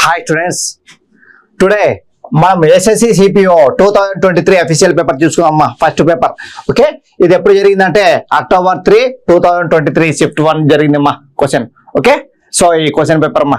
Hi students today మనం SSC CPO two thousand twenty three official paper చూసుకున్నాం first paper okay ఇది ఎప్పుడు జరిగిందంటే October three two thousand twenty three shift one జరిగిందమ్మా question okay so ఈ question paper అమ్మా.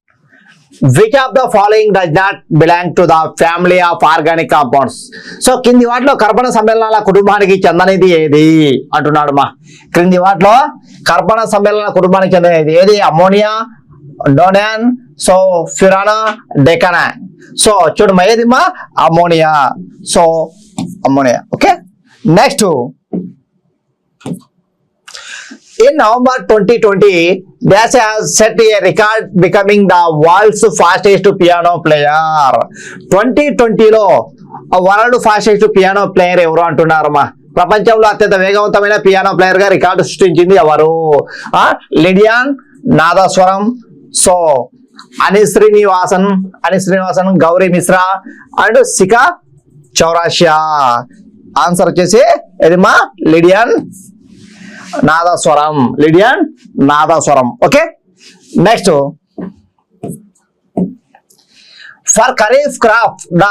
which of the following does not belong to the family of organic compounds so కింది వాటిలో కర్బన సమ్మేళనాల కుటుంబానికి చెందనిది ఏది? అంటున్నాడు మా. క్రింది వాటిలో కర్బన సమ్మేళన కుటుంబానికి చెందినది ఏది? అమోనియా డోనాన్ సో ఫిరానా డెకనా సో చూడు ఏది మా? Ammonia so ammonia okay? Next In November 2020, Dash has set a record becoming the world's fastest piano player. 2020లో వరల్డ్ ఫాస్టెస్ట్ పియానో ప్లేయర్ ఎవరు అంటున్నారమ్మా? ప్రపంచంలో అత్యంత వేగవంతమైన పియానో ప్లేయర్గా రికార్డు సృష్టించింది ఎవరు? ఆ, లిడియాన్ నాదస్వరం సో అని శ్రీనివాసన్ అని శ్రీనివాసన్ గౌరీ మిశ్రా అండ్ సికా చౌరాషియా ఆన్సర్ వచ్చేసి ఇది మా Lydian Nadhaswaram. Lydian Nadhaswaram. Okay? Next for kharif crop the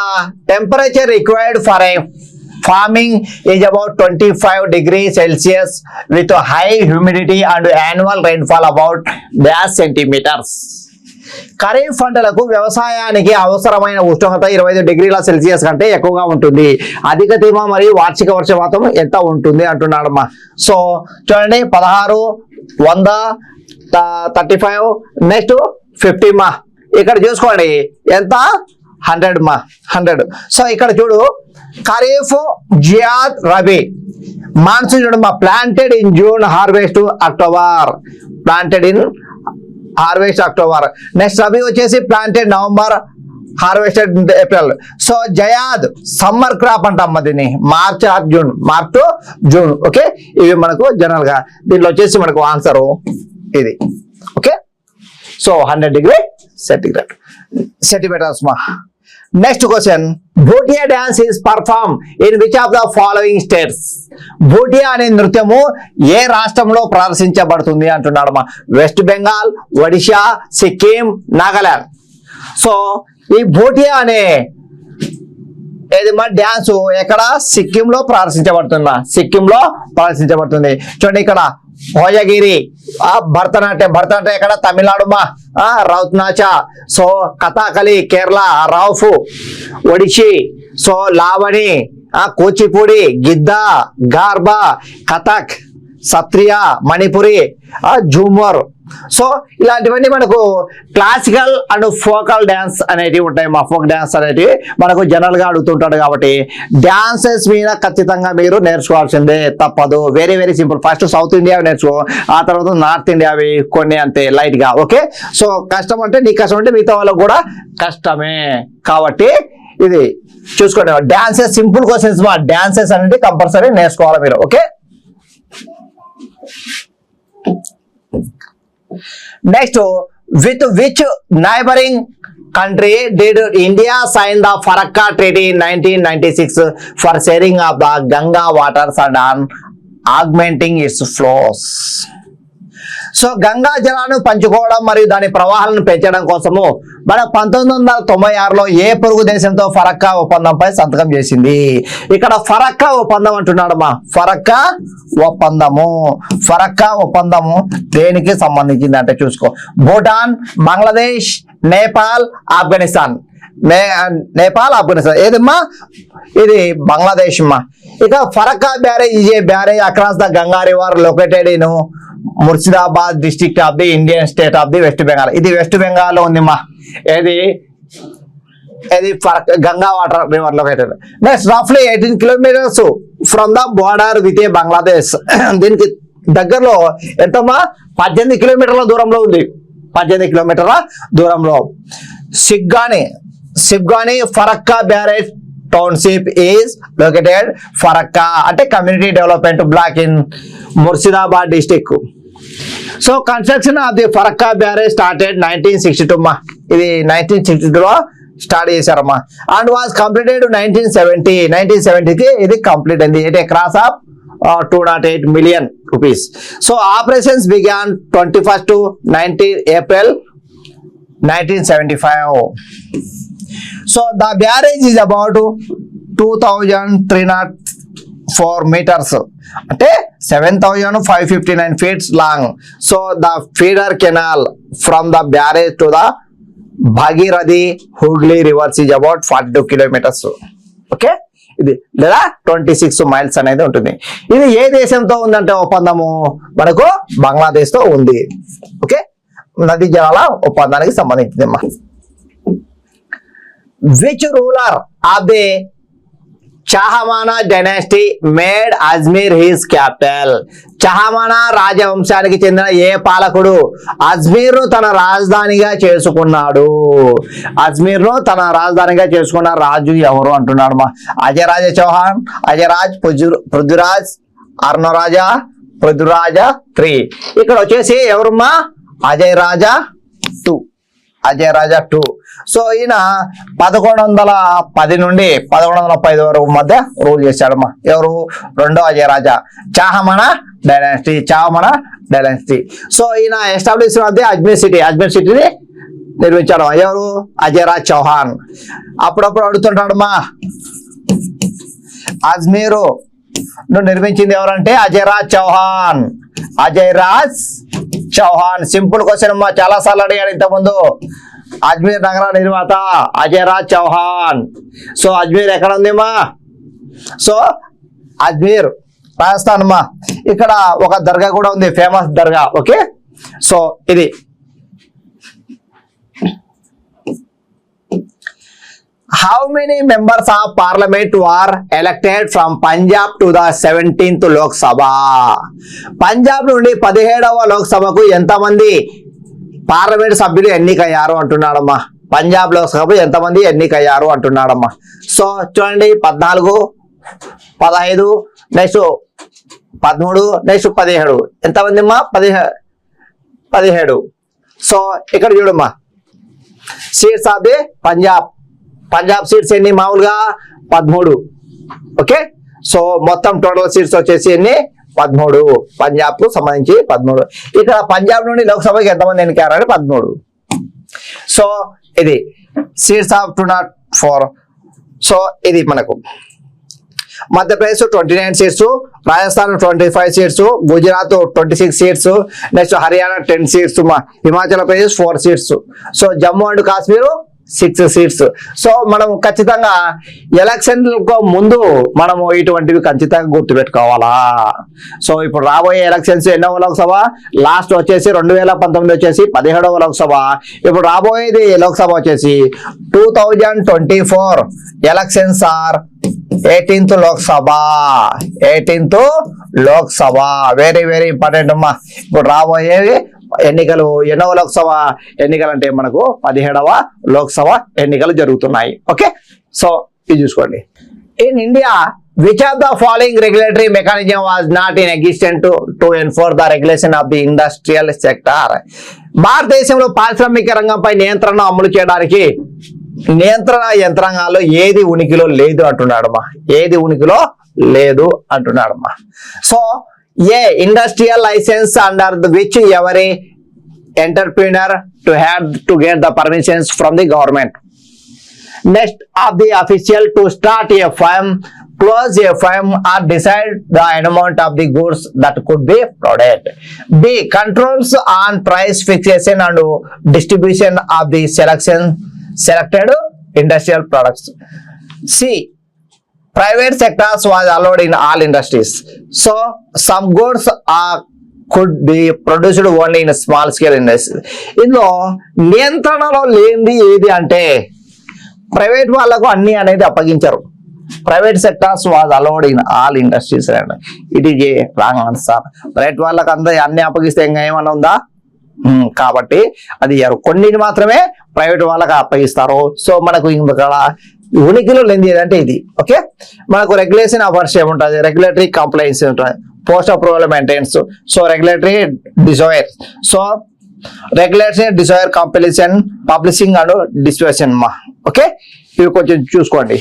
temperature required for a farming is about twenty five degree celsius with high humidity and annual rainfall about dash centimetres kharif పంటలకు వ్యవసాయానికి అవసరమైన ఉష్ణోగ్రత ఇరవై ఐదు డిగ్రీల Celsius కంటే ఎక్కువగా ఉంటుంది. అధిక తేమ మరియు వార్షిక వర్షపాతం ఎంత ఉంటుంది అంటున్నాడమ్మా. సో చూడండి పదహారు వంద థర్టీ ఫైవ్ నెక్స్ట్ ఫిఫ్టీ మా. ఇక్కడ చూసుకోండి ఎంత? హండ్రెడ్ మా హండ్రెడ్. సో ఇక్కడ చూడు ఖరీఫ్ జియాద్ రబీ. మాన్సూన్ చూడు మా planted in June harvest October planted in harvest October. Next rabi వచ్చేసి planted November harvested April so Zaid summer crop అంటాం దీన్ని. March or June March to June okay ఇవి మనకు జనరల్గా. దీంట్లో వచ్చేసి మనకు ఆన్సర్ ఇది okay so hundred degree centigrade centimetres మా next question Bhutia dance is perform in which of the following states Bhutia అనే నృత్యము ఏ రాష్ట్రంలో ప్రదర్శించబడుతుంది అంటున్నాడు మా. వెస్ట్ బెంగాల్ ఒడిషా సిక్కిం నాగాలాండ్ సో ఈ భూటియా అనే ఏది మా డ్యాన్స్? ఎక్కడ? సిక్కిం లో ప్రదర్శించబడుతుందా? సిక్కిం లో ప్రదర్శించబడుతుంది. చూడండి ఇక్కడ హోయగిరి. ఆ భరతనాట్యం. భరతనాట్యం ఎక్కడ? తమిళనాడు మా. ఆ రౌత్నాచా సో కథాకలి కేరళ రౌఫ్ ఒడిషి. సో లావణి ఆ కూచిపూడి గిద్ద గార్బా కథక్. సత్రియ మణిపురి ఆ జూమర్ సో ఇలాంటివన్నీ మనకు క్లాసికల్ అండ్ ఫోకల్ డ్యాన్స్ అనేటివి ఉంటాయి. మా ఫోక్ డ్యాన్స్ అనేటివి మనకు జనరల్గా అడుగుతుంటాడు కాబట్టి డ్యాన్సెస్ మీద ఖచ్చితంగా మీరు నేర్చుకోవాల్సిందే తప్పదు. Very very simple first South India నేర్చుకో ఆ తర్వాత నార్త్ ఇండియావి కొన్ని అంతే లైట్గా ఓకే సో కష్టం అంటే నీ కష్టం అంటే మిగతా వాళ్ళకు కూడా కష్టమే. కాబట్టి ఇది చూసుకోండి. డ్యాన్సెస్ సింపుల్ క్వశ్చన్స్ మా డ్యాన్సెస్ అనేది కంపల్సరీ నేర్చుకోవాలి మీరు okay next with which neighbouring country did India sign the Farakka treaty nineteen ninety six for sharing of the Ganga waters and on augmenting its flows so Ganga జలాన్ని పంచుకోవడం మరియు దాని ప్రవాహాలను పెంచడం కోసము మన పంతొమ్మిది వందల తొంభై ఆరులో ఏ పొరుగు దేశంతో ఫరక్కా ఒప్పందంపై సంతకం చేసింది? ఇక్కడ ఫరక్కా ఒప్పందం అంటున్నాడమ్మా. ఫరక్కా ఒప్పందము. ఫరక్కా ఒప్పందము దేనికి సంబంధించింది అంటే చూసుకో. భూటాన్ బంగ్లాదేశ్ నేపాల్ ఆఫ్ఘనిస్తాన్. నే నేపాల్ ఆఫ్ఘనిస్తాన్. ఏదమ్మా? ఇది బంగ్లాదేశ్ అమ్మా. ఇక Farakka barrage is barrage across the Ganga river located in. Murshidabad district of the Indian state of the West Bengal ఇది వెస్ట్ బెంగాల్లో ఉంది ఏది? ఇది Farakka Ganga water river located next రఫ్లీ eighteen kilometres from the border with a Bangladesh దీనికి దగ్గరలో ఎంతమ్మా? పద్దెనిమిది కిలోమీటర్ల దూరంలో ఉంది. పద్దెనిమిది కిలోమీటర్ల దూరంలో. సిగ్గాని సిగ్గాని Farakka barrage township is located Farakka అంటే community development block in Murshidabad district so construction of the Farakka barrage started nineteen sixty two అమ్మా ఇది నైన్టీన్ సిక్స్టీ టూలో start చేశారమ్మా and was completed nineteen seventy nineteen సెవెంటీకి ఇది complete అయింది. It cross of two nought eight million rupees so operations began twenty first nineteen April nineteen seventy five so the barrage is about two thousand three nought four metres అంటే seven thousand five fifty nine feets long so the feeder canal from the barrage to the Bhagirathi Hooghly rivers is about forty two kilometres okay ఇది లేదా twenty six miles అనేది ఉంటుంది. ఇది ఏ దేశంతో ఉందంటే ఒప్పందము? మనకు బంగ్లాదేశ్తో ఉంది. ఓకే నదీ జలాల ఒప్పందానికి సంబంధించింది అమ్మా which of the the Chahamana dynasty made Ajmer his capital. Chahamana రాజవంశానికి చెందిన ఏ పాలకుడు? అజ్మీర్ను తన రాజధానిగా చేసుకున్నాడు. అజ్మీర్ను తన రాజధానిగా చేసుకున్న రాజు ఎవరు అంటున్నాడు మా అజయరాజ చౌహాన్ అజయరాజ్ పృథ్వరాజ్ పృథ్వీరాజ్ అర్ణరాజా త్రీ. ఇక్కడ వచ్చేసి ఎవరమ్మా? Ajay Raja two. Ajay Raja two. So ఈయన పదకొండు వందల పది నుండి పదకొండు వందల ముప్పై వరకు మధ్య రూల్ చేశాడమ్మా. ఎవరు? రెండో Ajayaraja. Chahamana dynasty Chahamana dynasty so ఈయన ఎస్టాబ్లిష్ అంటే అజ్మీర్ సిటీ అజ్మీర్ సిటీని నిర్మించాడు ఎవరు? అజయరాజ్ చౌహాన్. అప్పుడప్పుడు అడుగుతుంటాడమ్మా. అజ్మీరు నువ్వు నిర్మించింది ఎవరంటే? అజయరాజ్ చౌహాన్. అజయ్ రాజ్ చౌహాన్. సింపుల్ క్వశ్చన్ అమ్మా. చాలా సార్లు అడిగాడు ఇంతకుముందు. అజ్మీర్ నగర నిర్మాత అజయరాజ్ చౌహాన్. సో అజ్మీర్ ఎక్కడ ఉందిమ్మా సో అజ్మీర్ రాజస్థాన్ అమ్మా. ఇక్కడ ఒక దర్గా కూడా ఉంది ఫేమస్ దర్గా ఓకే? సో ఇది. How many members of parliament were elected from Punjab to the 17th Lok Sabha? Punjab నుండి పదిహేడవ లోక్సభకు ఎంతమంది పార్లమెంట్ సభ్యులు ఎన్నికయ్యారు అంటున్నాడమ్మా. పంజాబ్ లోక్సభ ఎంతమంది ఎన్నికయ్యారు అంటున్నాడమ్మా. సో చూడండి పద్నాలుగు పదహైదు నెక్స్ట్ పదమూడు నెక్స్ట్ పదిహేడు. ఎంతమంది అమ్మా పదిహే పదిహేడు. సో ఇక్కడ చూడమ్మా. Seats of the Punjab. Punjab seats ఎన్ని? మామూలుగా పదమూడు. ఓకే? సో మొత్తం టోటల్ సీట్స్ వచ్చేసి ఎన్ని? పదమూడు. పంజాబ్కు సంబంధించి పదమూడు. ఇక్కడ పంజాబ్ నుండి లోక్సభకి ఎంతమంది ఎన్నికారంటే పదమూడు. సో ఇది seats of two nought four. So ఇది మనకు. Madhya Pradesh twenty nine seats Rajasthan twenty five seats Gujarat twenty six seats next Haryana ten seats Himachal Pradesh four seats. So Jammu and Kashmir six seats. So మనం ఖచ్చితంగా election ముందు మనము ఇటువంటివి ఖచ్చితంగా గుర్తుపెట్టుకోవాలా? So ఇప్పుడు రాబోయే ఎలక్షన్స్ ఎన్నో Lok Sabha? Last వచ్చేసి రెండు వేల పంతొమ్మిది వచ్చేసి పదిహేడవ లోక్సభ. ఇప్పుడు రాబోయేది లోక్సభ వచ్చేసి? Two thousand twenty four elections are eighteenth Lok Sabha. Eighteenth Lok Sabha. Very very important అమ్మా. ఇప్పుడు రాబోయేవి ఎన్నికలు ఎన్నవ లోక్సభ ఎన్నికలు అంటే మనకు పదిహేడవ లోక్సభ ఎన్నికలు జరుగుతున్నాయి. ఓకే? సో ఇది చూసుకోండి. In India which of the following regulatory mechanism was not in existent to enforce the regulation of the industrial sector భారతదేశంలో పారిశ్రామిక రంగంపై నియంత్రణ అమలు చేయడానికి నియంత్రణ యంత్రాంగాల్లో ఏది ఉనికిలో లేదు అంటున్నాడమ్మా. ఏది ఉనికిలో లేదు అంటున్నాడమ్మా. So a industrial licence under which ఎవరి entrepreneur to have to get the permissions from the government. Next of the official to start a firm, close a firm or decide the amount of the goods that could be produced. B. Controls on price fixation and distribution of the selection selected industrial products. C. Private sectors was allowed in all industries. So some goods are could be produced only in small scale industry ఇందులో నియంత్రణలో లేనిది ఏది అంటే private వాళ్ళకు అన్ని అనేది అప్పగించారు. Private sectors was allowed in all industries and it is a wrong answer. Private వాళ్ళకి అంత అన్ని అప్పగిస్తే ఇంకా ఏమన్నా ఉందా? కాబట్టి అది ఇయ్యరు కొన్నిటి మాత్రమే ప్రైవేట్ వాళ్ళకి అప్పగిస్తారు. సో మనకు ఇక్కడ ఉనికిలో లేనిది ఏదంటే ఇది. ఓకే? మనకు రెగ్యులేషన్ అవర్స్ ఏముంటుంది రెగ్యులేటరీ కంప్లైంట్స్ ఉంటుంది. Post approval maintains so regulatory desire so regulatory desire compilation publishing and distribution మా ఓకే ఇవి కొంచెం చూసుకోండి.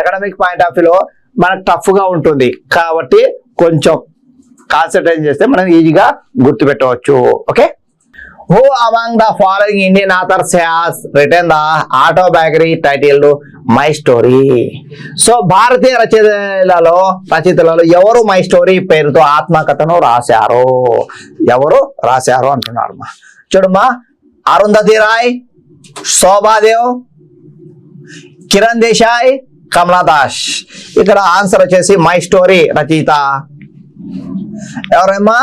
ఎకనామిక్ పాయింట్ ఆఫ్ వ్యూలో మనకు టఫ్గా ఉంటుంది. కాబట్టి కొంచెం కాన్సన్ట్రేట్ చేస్తే మనం ఈజీగా గుర్తుపెట్టవచ్చు okay who among the following Indian authors has written the autobiography titled my story so భారతీయ రచయితలలో రచయితలలో ఎవరు మై స్టోరీ పేరుతో ఆత్మకథను రాశారు? ఎవరు రాశారు అంటున్నారు మా. చూడమ్మా అరుంధతి రాయ్ శోభాదేవ్ కిరణ్ దేశాయ్ కమలాదాస్ ఇక్కడ ఆన్సర్ వచ్చేసి మై స్టోరీ రచయిత. ఎవరమ్మా?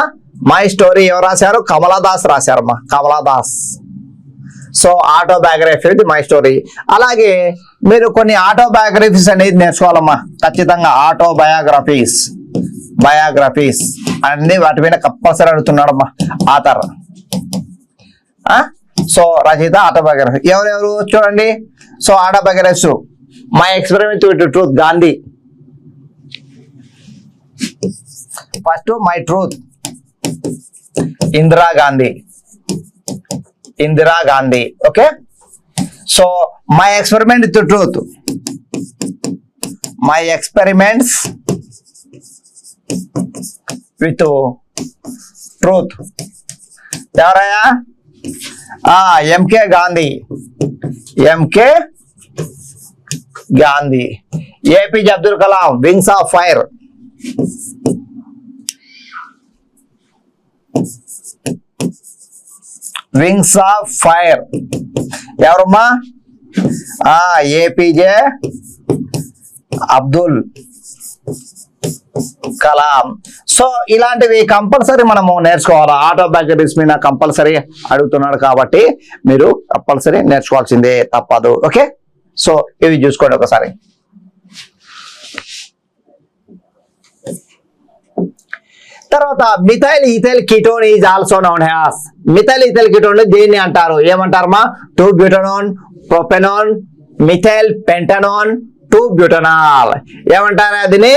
మై స్టోరీ ఎవరు రాశారు? కమలాదాస్ రాశారమ్మా. కమలాదాస్. సో ఆటోబయోగ్రఫీ ఇది మై స్టోరీ అలాగే మీరు కొన్ని ఆటోబయోగ్రఫీస్ అనేది నేర్చుకోవాలమ్మా. ఖచ్చితంగా ఆటోబయోగ్రఫీస్ బయోగ్రఫీస్ అన్ని వాటి మీద కంపల్సరీ అడుగుతున్నాడమ్మా. ఆథర్. సో రచయిత ఆటోబయోగ్రఫీ ఎవరెవరు? చూడండి. So autobiographies my experiment with truth Gandhi first my truth Indira Gandhi Indira Gandhi okay? So my experiment with truth my experiments with truth ఎవరయ్యా? MK Gandhi. MK Gandhi. APJ Abdul Kalam wings of fire wings of fire ఎవరమ్మా? ఆ APJ Abdul Kalam. So ఇలాంటివి compulsory మనము నేర్చుకోవాలి? Autobiographies మీద compulsory అడుగుతున్నాడు కాబట్టి మీరు కంపల్సరీ నేర్చుకోవాల్సిందే తప్పదు. ఓకే సో ఇవి చూసుకోండి ఒకసారి. తర్వాత methyl ethyl ketone is also known has methyl ethyl ketone దేన్ని అంటారు? ఏమంటారమ్మా? Two butanone propanone methyl pentanone two butanol ఏమంటారు అదిని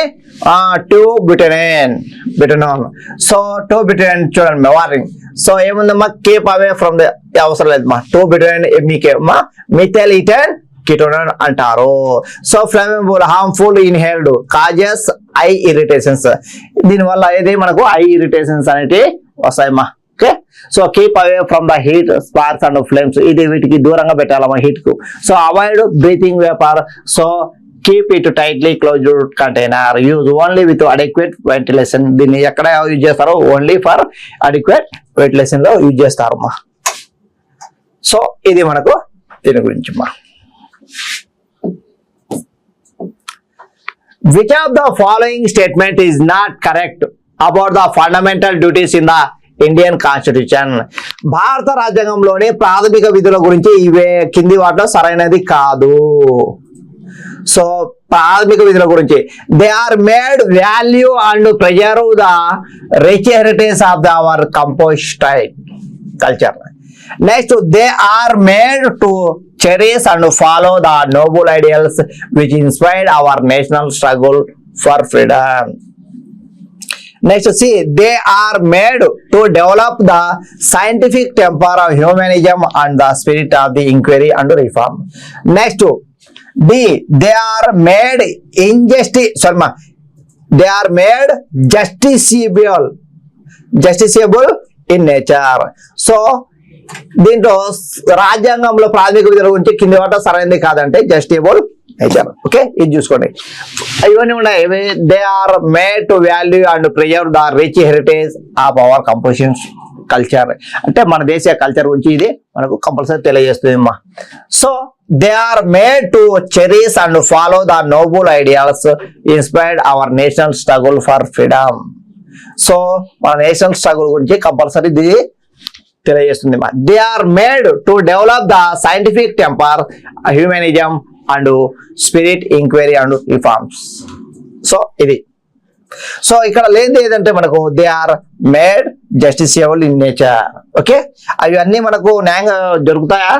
two butanone butanone. So two butanone చూడండి వార్నింగ్. సో ఏముందమ్మా? కీప్ అవే ఫ్రమ్ ద అవసరం లేదమ్మా. టూ బ్యూటనేన్ మీకేమ్మా methyl ethyl ketone అంటారు so flammable harmful inhaled causes eye irritations దీనివల్ల ఏది? మనకు ఐ ఇరిటేషన్స్ అనేవి వస్తాయమ్మా. Okay so keep away from the heat sparks and flames ఇది వీటికి దూరంగా పెట్టాలమ్మా హీట్కు. So avoid breathing vapour so keep it tightly closed container use only with adequate ventilation దీన్ని ఎక్కడ యూజ్ చేస్తారో? ఓన్లీ ఫర్ అడిక్వేట్ వెంటిలేషన్లో use చేస్తారమ్మా. సో ఇది మనకు దీని గురించి అమ్మా which of the following statement is not correct about the fundamental duties in the Indian constitution భారత రాజ్యాంగంలోని ప్రాథమిక విధుల గురించి ఇవే కింది వాటిలో సరైనది కాదు. సో ప్రాథమిక విధుల గురించి. They are made value and preserve the rich heritage of the our compost culture Next, they are made to cherish and follow the noble ideals which inspired our national struggle for freedom. Next, see, they are made to develop the scientific temper of humanism and the spirit of the inquiry and reform. Next, D, they are made injustice, sorry, they are made justiciable, justiciable in nature. So, దీంట్లో రాజ్యాంగంలో ప్రాథమిక విధుల గురించి కింది వాట సరైనది కాదంటే జస్టిబుల్ nature okay? ఇది చూసుకోండి. ఇవన్నీ ఉన్నాయి. They are made to value and preserve the rich heritage of our compositions culture అంటే మన దేశీయ కల్చర్ గురించి ఇది మనకు కంపల్సరీ తెలియజేస్తుంది అమ్మా so they are made to cherish and follow the noble ideas inspired our national struggle for freedom so మన national struggle గురించి కంపల్సరీ ఇది తెలియజేస్తుంది. They are made to develop the scientific temper humanism and spirit enquiry and reforms so ఇది. So ఇక్కడ లేనిది ఏదంటే మనకు they are made justiciable in nature okay అవన్నీ మనకు న్యాయంగా దొరుకుతాయా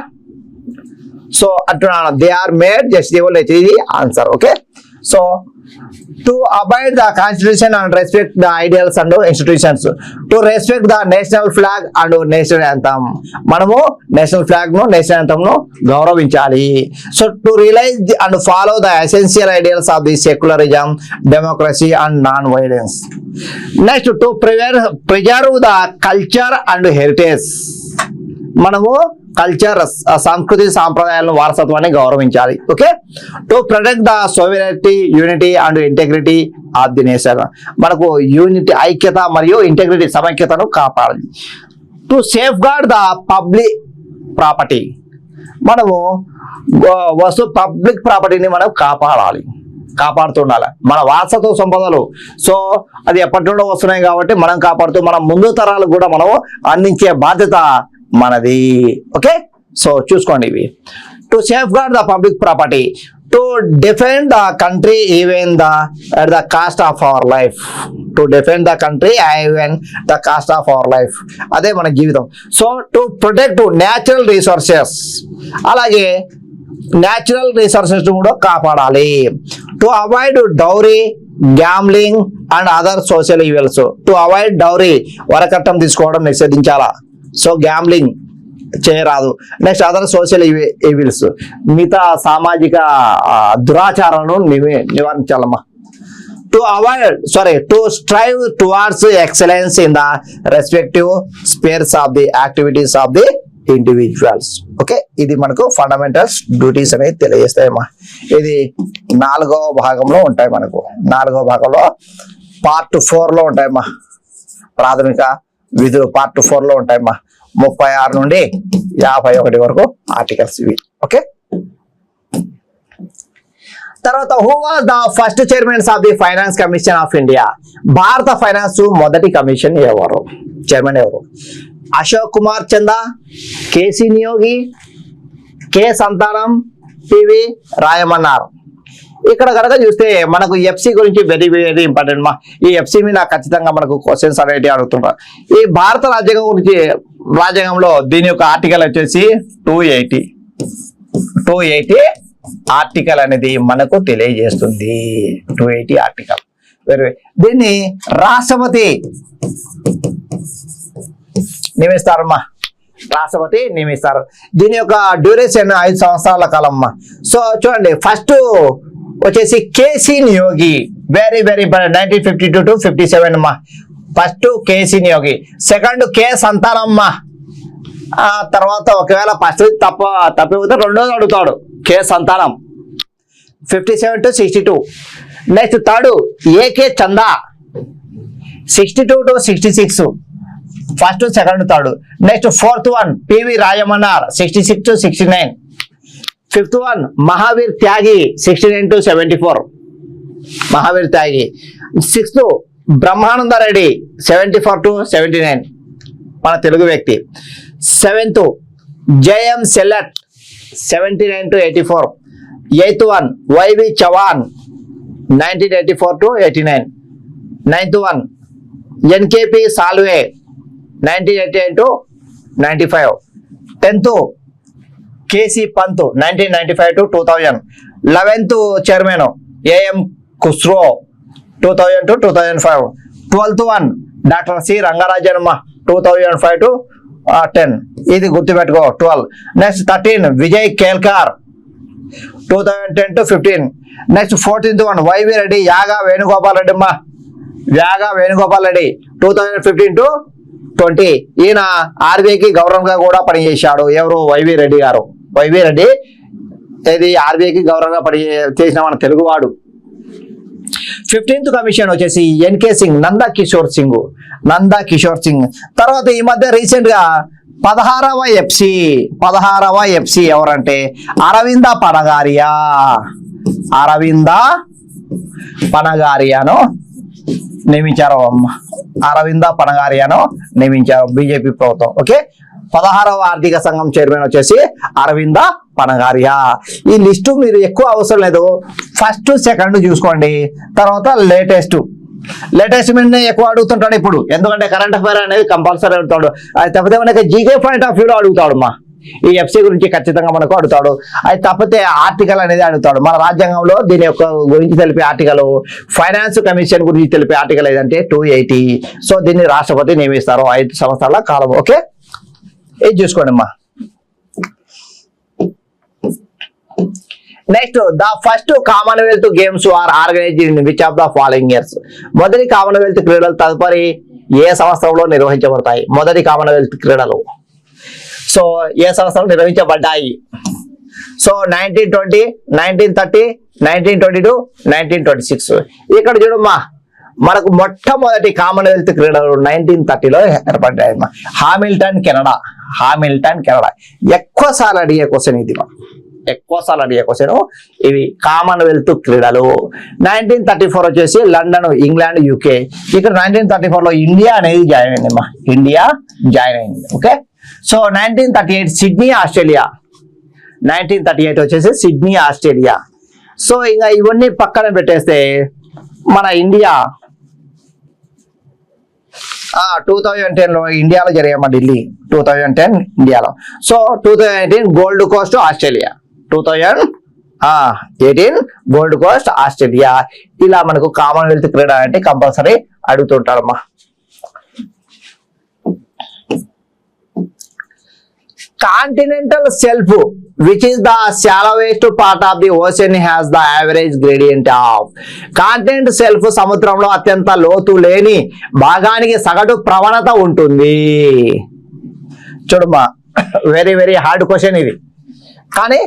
సో అంటున్నాను దే ఆర్ మేడ్ జస్టిసియబుల్ అయితే ఇది answer okay so to abide the constitution and respect the ideals and institutions to respect the national flag and national anthem మనము national ఫ్లాగ్ను national యాంథమ్ను గౌరవించాలి. So to realise and follow the essential ideals of the secularism democracy and non violence next to prever preserve the culture and heritage మనము culture సంస్కృతి సాంప్రదాయాలను వారసత్వాన్ని గౌరవించాలి. Okay to protect the sovereignty unity and integrity of the nation మనకు unity ఐక్యత మరియు integrity సమైక్యతను కాపాడాలి. To safeguard the public property మనము వస్తు పబ్లిక్ ప్రాపర్టీని మనం కాపాడాలి. కాపాడుతుండాలి. మన వారసత్వ సంపదలు. సో అది ఎప్పటి నుండో వస్తున్నాయి కాబట్టి మనం కాపాడుతూ మన ముందు తరాలకు కూడా మనం అందించే బాధ్యత మనది. ఓకే సో చూసుకోండి ఇవి. To safeguard the public property to defend the country even the at the cost of our life to defend the country even the cost of our life అదే మన జీవితం. So to protect natural resources అలాగే natural resources కూడా కాపాడాలి. To avoid dowry gambling and other social evils to avoid dowry వరకట్నం తీసుకోవడం నిషేధించాలా? So gambling చేయరాదు. Next other social evils మిగతా సామాజిక దురాచారాలను నివే నివారించాలమ్మా. To avoid sorry to strive towards excellence in the respective spheres of the activities of the individuals okay ఇది మనకు fundamentals duties అనేది తెలియజేస్తాయమ్మా. ఇది నాలుగవ భాగంలో ఉంటాయి మనకు. నాలుగవ భాగంలో పార్ట్ ఫోర్లో ఉంటాయమ్మా. ప్రాథమిక విధులు పార్ట్ ఫోర్లో ఉంటాయమ్మా. ముప్పై ఆరు నుండి యాభై ఒకటి వరకు ఆర్టికల్స్ ఇవి. ఓకే? తర్వాత who was the first chairmans of the finance commission of India భారత ఫైనాన్స్ మొదటి కమిషన్ ఎవరు? చైర్మన్ ఎవరు? Ashok Kumar Chanda KC Neogy K Santhanam PV Rajamannar. ఇక్కడ కనుక చూస్తే మనకు ఎఫ్సి గురించి వెరీ వెరీ ఇంపార్టెంట్ మా. ఈ ఎఫ్సి మీద ఖచ్చితంగా మనకు క్వశ్చన్స్ అనేవి అడుగుతుంటారు. ఈ భారత రాజ్యాంగం గురించి రాజ్యాంగంలో దీని యొక్క ఆర్టికల్ వచ్చేసి two eighty two eighty article అనేది మనకు తెలియజేస్తుంది. Two eighty article. వెరీ దీన్ని రాష్ట్రపతి నియమిస్తారమ్మా. రాష్ట్రపతి నియమిస్తారు. దీని యొక్క డ్యూరేషన్ ఐదు సంవత్సరాల కాలం సో చూడండి ఫస్ట్ వచ్చేసి KC Neogy very very important nineteen fifty two to fifty seven అమ్మా. First KC Neogy second K సంతానమ్మ. ఆ తర్వాత ఒకవేళ ఫస్ట్ తప్ప తప్పిపోతే రెండోది అడుగుతాడు K Santhanam. Fifty seven to sixty two next third AK Chanda. Sixty two to sixty six first second third next fourth one PV Rajamannar sixty six to sixty nine fifth one Mahavir Tyagi sixty nine to seventy four Mahavir Tyagi sixth Brahmananda Reddy seventy four to seventy nine మన తెలుగు వ్యక్తి. Seventh JM Shelat seventy nine to eighty four eighth one YV Chavan nineteen eighty four to eighty nine ninth one NKP Salve nineteen eighty eight to ninety five tenth KC Pant nineteen ninety five to two thousand eleventh chairman AM Khusro two thousand to two thousand five twelfth one doctor C రంగరాజన్మ two thousand five to ten ఇది గుర్తుపెట్టుకో twelve next thirteen Vijay Kelkar two thousand ten to fifteen next fourteenth one YV Reddy యాగా Venugopal Reddy అమ్మా యాగా Venugopal Reddy two thousand fifteen to twenty ఈయన ఆర్బీఐకి గవర్నర్గా కూడా పనిచేశాడు. ఎవరు? YV Reddy గారు. వైవి రెడ్డి ఇది ఆర్బీఐకి గవర్నర్గా పని చేసిన మన తెలుగువాడు. ఫిఫ్టీన్త్ కమిషన్ వచ్చేసి ఎన్కే సింగ్ నందా కిషోర్ సింగ్ నందా కిషోర్ సింగ్ తర్వాత ఈ మధ్య రీసెంట్గా పదహారవ ఎఫ్సి పదహారవ ఎఫ్సి ఎవరంటే అరవింద పనగారియా. అరవింద పనగారియాను నియమించారు అమ్మ. అరవింద పనగారియాను నియమించారు బీజేపీ ప్రభుత్వం. ఓకే? పదహారవ ఆర్థిక సంఘం చైర్మన్ వచ్చేసి అరవింద పనగారియా. ఈ లిస్టు మీరు ఎక్కువ అవసరం లేదు. ఫస్ట్ సెకండ్ చూసుకోండి. తర్వాత లేటెస్ట్. లేటెస్ట్ మీద ఎక్కువ అడుగుతుంటాడు ఇప్పుడు. ఎందుకంటే కరెంట్ అఫైర్ అనేది కంపల్సరీ అడుగుతాడు. అది తప్పితే మనకి జీకే పాయింట్ ఆఫ్ వ్యూలో అడుగుతాడు మా ఈ ఎఫ్సి గురించి ఖచ్చితంగా మనకు అడుగుతాడు. అది తప్పితే ఆర్టికల్ అనేది అడుగుతాడు. మన రాజ్యాంగంలో దీని యొక్క గురించి తెలిపే ఆర్టికల్ ఫైనాన్స్ కమిషన్ గురించి తెలిపే ఆర్టికల్ ఏదంటే టూ సో దీన్ని రాష్ట్రపతి నియమిస్తారు ఐదు సంవత్సరాల కాలం. ఓకే? ఇది చూసుకోండి అమ్మా next the first commonwealth games are organise in which of the following years మొదటి కామన్వెల్త్ క్రీడలు తదుపరి ఏ సంవత్సరంలో నిర్వహించబడతాయి? మొదటి కామన్వెల్త్ క్రీడలు. సో ఏ సంవత్సరం నిర్వహించబడ్డాయి? So nineteen twenty nineteen thirty nineteen twenty two nineteen twenty six ఇక్కడ చూడమ్మా. మనకు మొట్టమొదటి కామన్వెల్త్ క్రీడలు నైన్టీన్ థర్టీలో ఏర్పడ్డాయమ్మా హామిల్టన్ కెనడా. Hamilton Canada. ఎక్కువ సార్లు అడిగే క్వశ్చన్ ఇది ఎక్కువసార్లు అడిగే క్వశ్చన్ ఇవి కామన్వెల్త్ క్రీడలు. నైన్టీన్ థర్టీ ఫోర్ వచ్చేసి లండన్ ఇంగ్లాండ్ యూకే. ఇక్కడ నైన్టీన్ థర్టీ ఫోర్లో ఇండియా అనేది జాయిన్ అయింది అమ్మా. ఇండియా జాయిన్ అయింది. Okay? So nineteen thirty eight Sydney Australia. Nineteen thirty eight వచ్చేసి సిడ్నీ ఆస్ట్రేలియా. సో ఇంకా ఇవన్నీ పక్కన పెట్టేస్తే మన ఇండియా టూ థౌజండ్ టెన్లో ఇండియాలో జరిగామా ఢిల్లీ. టూ థౌజండ్ టెన్ ఇండియాలో. So two thousand eighteen Gold Coast Australia two thousand eighteen Gold Coast Australia ఇలా మనకు కామన్వెల్త్ క్రీడ అంటే compulsory అడుగుతుంటారమ్మా. Continental shelf which is the shallowest part of the ocean has the average gradient of continent shelf సముద్రంలో అత్యంత లోతు లేని భాగానికి సగటు ప్రవణత ఉంటుంది చూడమ్మా వెరీ వెరీ హార్డ్ క్వశ్చన్ ఇది కానీ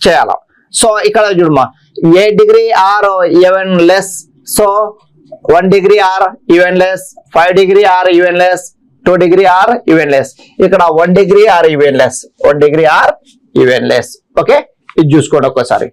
చేయాలి సో ఇక్కడ చూడమ్మా a degree or even less so one degree or even less five degree or even less two degree or even less ఇక్కడ one degree or even less one degree or even less okay ఇది చూసుకోండి ఒక్కసారి.